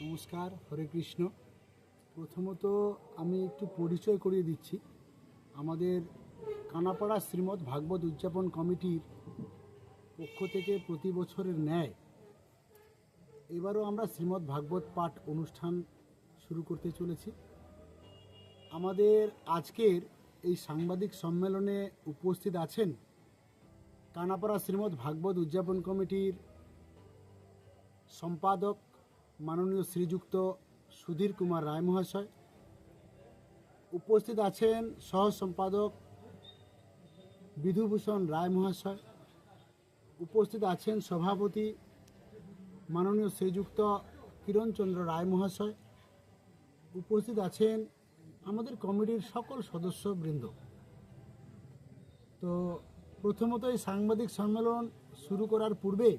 নমস্কার, হরে কৃষ্ণ। প্রথমত আমি একটু পরিচয় করিয়ে দিচ্ছি। আমাদের কানাপাড়া শ্রীমৎ ভাগবত উদযাপন কমিটির পক্ষ থেকে প্রতি বছরের ন্যায় এবারও আমরা শ্রীমৎ ভাগবত পাঠ অনুষ্ঠান শুরু করতে চলেছি। আমাদের আজকের এই সাংবাদিক সম্মেলনে উপস্থিত আছেন কানাপাড়া শ্রীমৎ ভাগবত উদযাপন কমিটির সম্পাদক মাননীয় শ্রীযুক্ত সুধীর কুমার রায় মহাশয় উপস্থিত আছেন সহ সম্পাদক বিধুভূষণ রায় মহাশয় উপস্থিত আছেন সভাপতি মাননীয় শ্রীযুক্ত কিরণচন্দ্র রায় মহাশয় উপস্থিত আছেন আমাদের কমিটির সকল সদস্যবৃন্দ। তো প্রথমত এই সাংবাদিক সম্মেলন শুরু করার পূর্বে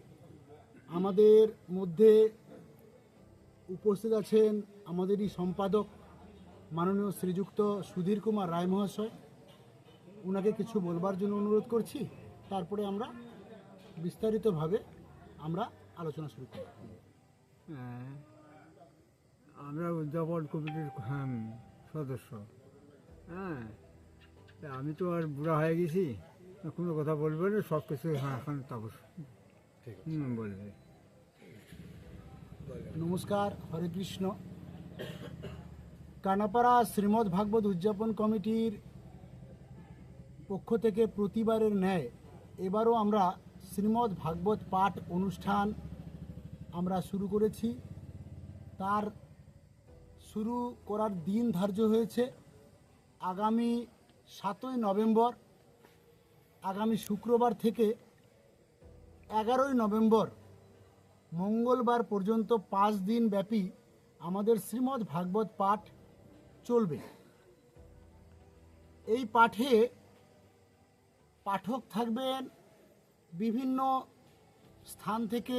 আমাদের মধ্যে উপস্থিত আছেন আমাদেরই সম্পাদক মাননীয় শ্রীযুক্ত সুধীর কুমার রায় মহাশয়। ওনাকে কিছু বলবার জন্য অনুরোধ করছি। তারপরে আমরা বিস্তারিতভাবে আমরা আলোচনা শুরু করব। হ্যাঁ, আমরা উদযাপন কমিটির হ্যাঁ, সদস্য। হ্যাঁ আমি তো আর বুড়া হয়ে গেছি। কোনো কথা বলবে না সব কিছু হ্যাঁ এখন তাপস বলবে। নমস্কার, হরে কৃষ্ণ। কানাপাড়া শ্রীমদ্ ভাগবত উদযাপন কমিটির পক্ষ থেকে প্রতিবারের ন্যায় এবারও আমরা শ্রীমদ্ ভাগবত পাঠ অনুষ্ঠান আমরা শুরু করেছি। তার শুরু করার দিন ধার্য হয়েছে আগামী সাতই নভেম্বর, আগামী শুক্রবার থেকে এগারোই নভেম্বর মঙ্গলবার পর্যন্ত পাঁচ দিন ব্যাপী আমাদের শ্রীমদ্ ভাগবত পাঠ চলবে। এই পাঠে পাঠক থাকবেন বিভিন্ন স্থান থেকে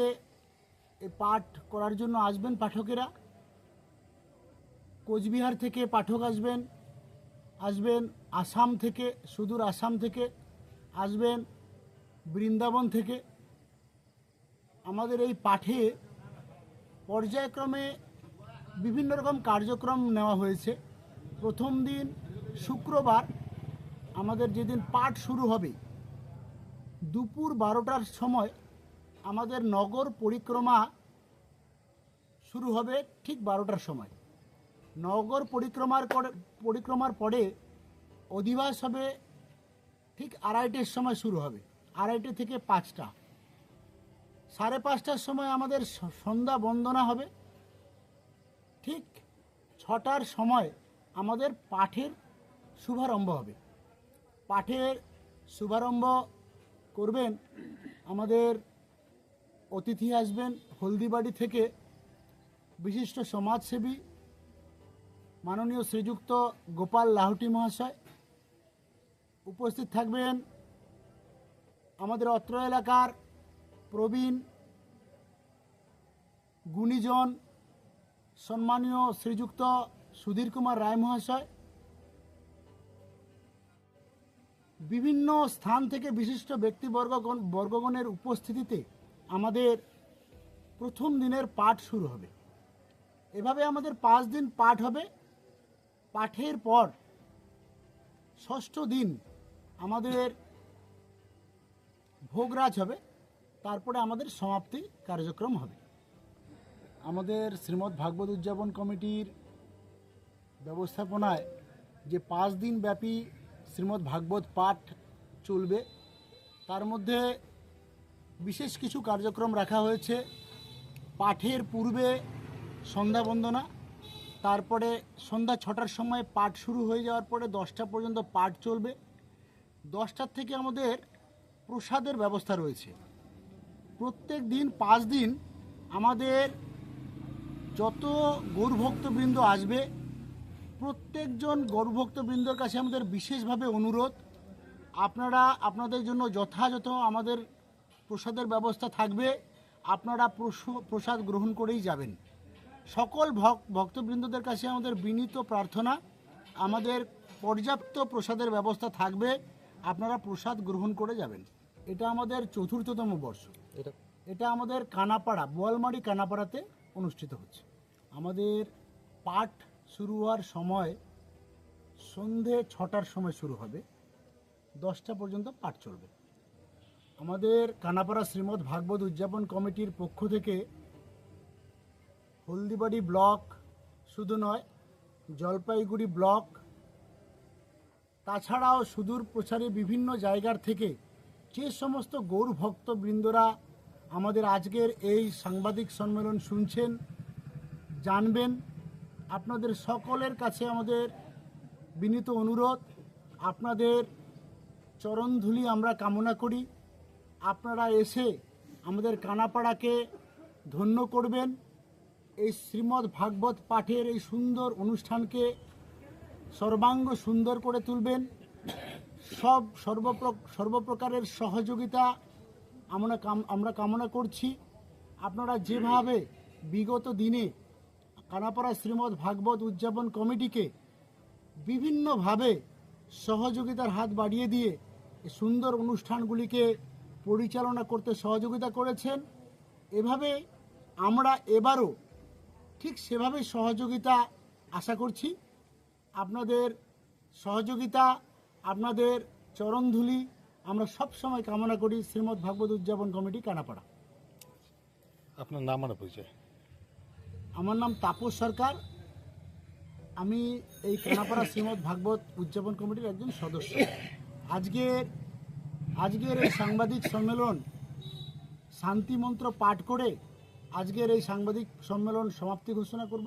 এই পাঠ করার জন্য আসবেন পাঠকেরা। কোচবিহার থেকে পাঠক আসবেন আসবেন আসাম থেকে, সুদূর আসাম থেকে, আসবেন বৃন্দাবন থেকে আমাদের এই পাঠে পর্যায়ক্রমে বিভিন্ন রকম কার্যক্রম নেওয়া হয়েছে। প্রথম দিন শুক্রবার আমাদের যেদিন পাঠ শুরু হবে, দুপুর বারোটার সময় আমাদের নগর পরিক্রমা শুরু হবে ঠিক বারোটার সময়। নগর পরিক্রমার করে পরিক্রমার পরে অধিবাস হবে ঠিক আড়াইটের সময় শুরু হবে, আড়াইটে থেকে পাঁচটা। সাড়ে পাঁচটার সময় আমাদের সন্ধ্যা বন্দনা হবে। ঠিক ছটার সময় আমাদের পাঠের শুভারম্ভ হবে। পাঠের শুভারম্ভ করবেন, আমাদের অতিথি আসবেন হলদিবাড়ি থেকে বিশিষ্ট সমাজসেবী মাননীয় শ্রীযুক্ত গোপাল লাহুটি মহাশয়। উপস্থিত থাকবেন আমাদের অত্র এলাকার প্রবীণ, গুণীজন, সম্মানীয় শ্রীযুক্ত সুধীর কুমার রায় মহাশয়। বিভিন্ন স্থান থেকে বিশিষ্ট ব্যক্তিবর্গগণ, বর্গগণের উপস্থিতিতে আমাদের প্রথম দিনের পাঠ শুরু হবে। এভাবে আমাদের পাঁচ দিন পাঠ হবে। পাঠের পর ষষ্ঠ দিন আমাদের ভোগরাজ হবে। তারপরে আমাদের সমাপ্তি কার্যক্রম হবে। আমাদের শ্রীমদ্ ভাগবত উদযাপন কমিটির ব্যবস্থাপনায় যে পাঁচ দিন ব্যাপী শ্রীমদ্ ভাগবত পাঠ চলবে, তার মধ্যে বিশেষ কিছু কার্যক্রম রাখা হয়েছে। পাঠের পূর্বে সন্ধ্যা বন্দনা, তারপরে সন্ধ্যা ছটার সময় পাঠ শুরু হয়ে যাওয়ার পরে দশটা পর্যন্ত পাঠ চলবে। দশটার থেকে আমাদের প্রসাদের ব্যবস্থা রয়েছে। প্রত্যেক দিন পাঁচ দিন আমাদের যত গৌরভক্তবৃন্দ আসবে, প্রত্যেকজন গৌরভক্তবৃন্দর কাছে আমাদের বিশেষভাবে অনুরোধ। আপনারা আপনাদের জন্য যথাযথ আমাদের প্রসাদের ব্যবস্থা থাকবে। আপনারা প্রস- প্রসাদ গ্রহণ করেই যাবেন। সকল ভক- ভক্তবৃন্দদের কাছে আমাদের বিনীত প্রার্থনা, আমাদের পর্যাপ্ত প্রসাদের ব্যবস্থা থাকবে। আপনারা প্রসাদ গ্রহণ করে যাবেন। এটা আমাদের চতুর্থতম বর্ষ। এটা এটা আমাদের কানাপাড়া, বোয়ালমারি কানাপাড়াতে অনুষ্ঠিত হচ্ছে। আমাদের পাঠ শুরু হওয়ার সময় সন্ধে ছটার সময় শুরু হবে। দশটা পর্যন্ত পাঠ চলবে। আমাদের কানাপাড়া শ্রীমৎ ভাগবত উদযাপন কমিটির পক্ষ থেকে হলদিবাড়ি ব্লক, শুধু নয়, জলপাইগুড়ি ব্লক, তাছাড়াও সুদূর প্রচারে বিভিন্ন জায়গার থেকে যে সমস্ত গৌর ভক্তবৃন্দরা আমাদের আজকের এই সাংবাদিক সম্মেলন শুনছেন, জানবেন। আপনাদের সকলের কাছে আমাদের বিনীত অনুরোধ, আপনাদের চরণধুলি আমরা কামনা করি। আপনারা এসে আমাদের কানাপাড়াকে ধন্য করবেন। এই শ্রীমদ্ ভাগবত পাঠের এই সুন্দর অনুষ্ঠানকে সর্বাঙ্গ সুন্দর করে তুলবেন। সব সর্বপ্র, সর্বপ্রকারের সহযোগিতা আমরা আমরা কামনা করছি আপনারা যেভাবে বিগত দিনে কানাপাড়া শ্রীমদ্ ভাগবত উদযাপন কমিটিকে বিভিন্নভাবে সহযোগিতার হাত বাড়িয়ে দিয়ে সুন্দর অনুষ্ঠানগুলিকে পরিচালনা করতে সহযোগিতা করেছেন, এভাবে আমরা এবারও ঠিক সেভাবে সহযোগিতা আশা করছি। আপনাদের সহযোগিতা, আপনাদের চরণধুলি আমরা সব সময় কামনা করি শ্রীমদ্ ভাগবত উদযাপন কমিটি কানাপাড়া। আপনার নাম আর পরিচয়? আমার নাম তাপস সরকার। আমি এই কানাপাড়া শ্রীমদ্ ভাগবত উদযাপন কমিটির একজন সদস্য। আজকের আজকের এই সাংবাদিক সম্মেলন শান্তি মন্ত্র পাঠ করে আজকের এই সাংবাদিক সম্মেলন সমাপ্তি ঘোষণা করব।